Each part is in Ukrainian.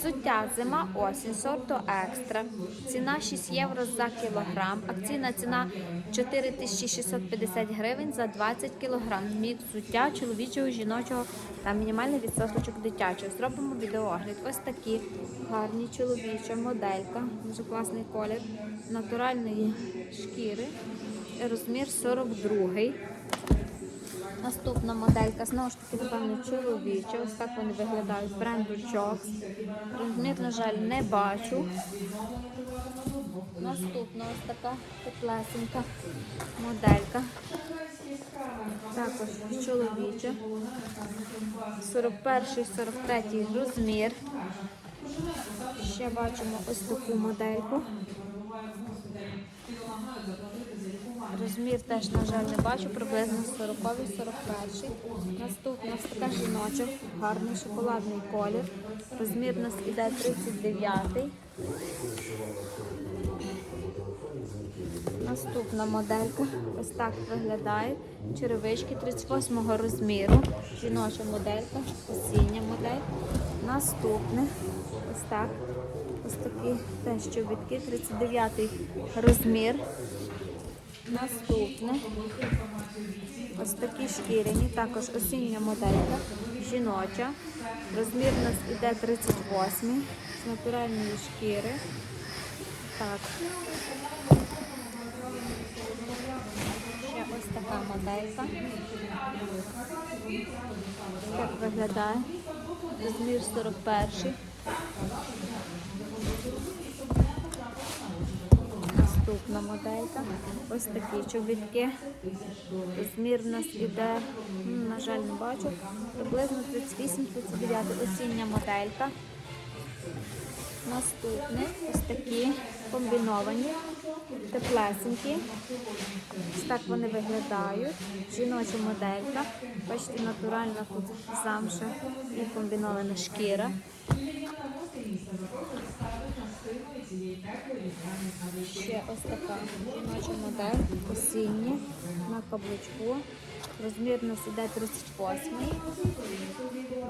Взуття зима осінь сорту екстра. Ціна 6 євро за кілограм. Акційна ціна 4650 гривень за 20 кілограм. Мікс взуття чоловічого, жіночого та мінімальний відсоточок дитячого. Зробимо відеоогляд. Ось такі гарні чоловіча моделька. Дуже класний колір натуральної шкіри. Розмір 42. Наступна моделька, знову ж таки, напевно, чоловіча. Ось так вони виглядають бренду Jocks. Розмір, на жаль, не бачу. Наступна ось така теплесенька моделька. Також чоловіча. 41-43 розмір. Ще бачимо ось таку модельку. Розмір теж, на жаль, не бачу, приблизно 40-41. Наступна така жіночок, гарний шоколадний колір. Розмір у нас іде 39. Наступна моделька. Ось так виглядає. Черевички 38-го розміру. Жіноча моделька, осіння модель. Наступне ось так. Ось такі теж чобітки, 39 розмір. Наступне. Ось такі шкіряні, також осіння моделька, жіноча. Розмір у нас іде 38 з натуральної шкіри. Так. Ось така моделька. Так виглядає. Розмір 41. Наступна моделька. Ось такі чобітки. Змір нас іде, на жаль, не бачу. Приблизно 38-39 осіння моделька. Наступне ось такі комбіновані, теплесенькі. Ось так вони виглядають. Жіноча моделька. Бачите, натуральна тут замша і комбінована шкіра. Ще ось така жіноча модель, осіння, на каблучку. Розмір нас іде 38.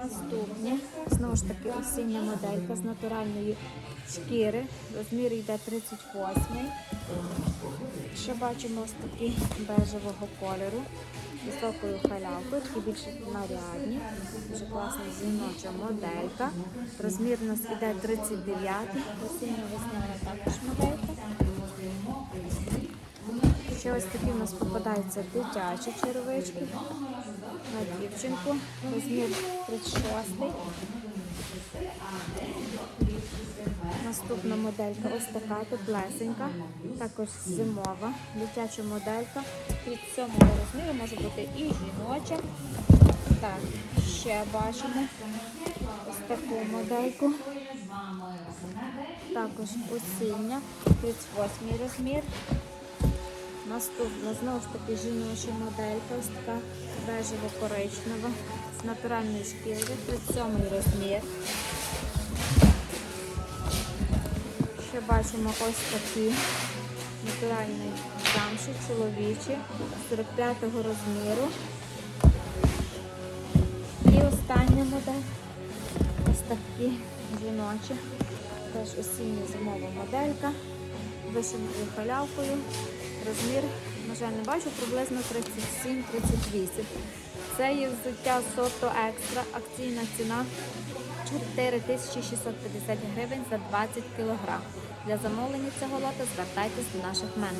Наступні. Знову ж таки осіння моделька з натуральної шкіри. Розмір йде 38. Ще бачимо ось такі бежевого кольору. Високою халявкою, такі більш нарядні. Дуже класна жіноча моделька. Розмір у нас іде 39. Осіння весняна також моделька. Ще ось такі в нас попадаються дитячі черевички на дівчинку. Розмір 36. Наступна моделька ось така теплесенька, також зимова, дитяча моделька. Від 7 розміру може бути і жіноча. Так, ще бачимо ось таку модельку. Також осіння, 38 розмір. Наступна знову ж таки жіноча моделька, ось така бежево-коричнева з натуральної шкіри, 37 розмір. Ще бачимо ось такі натуральні замші чоловічі 45-го розміру. І остання модель. Ось такі жіночі. Теж осіння зимова моделька. Вишенькою халявкою. Розмір, на жаль, не бачу, приблизно 37-38. Це є взуття сорто екстра. Акційна ціна 4650 гривень за 20 кг. Для замовлення цього лота звертайтесь до наших менеджерів.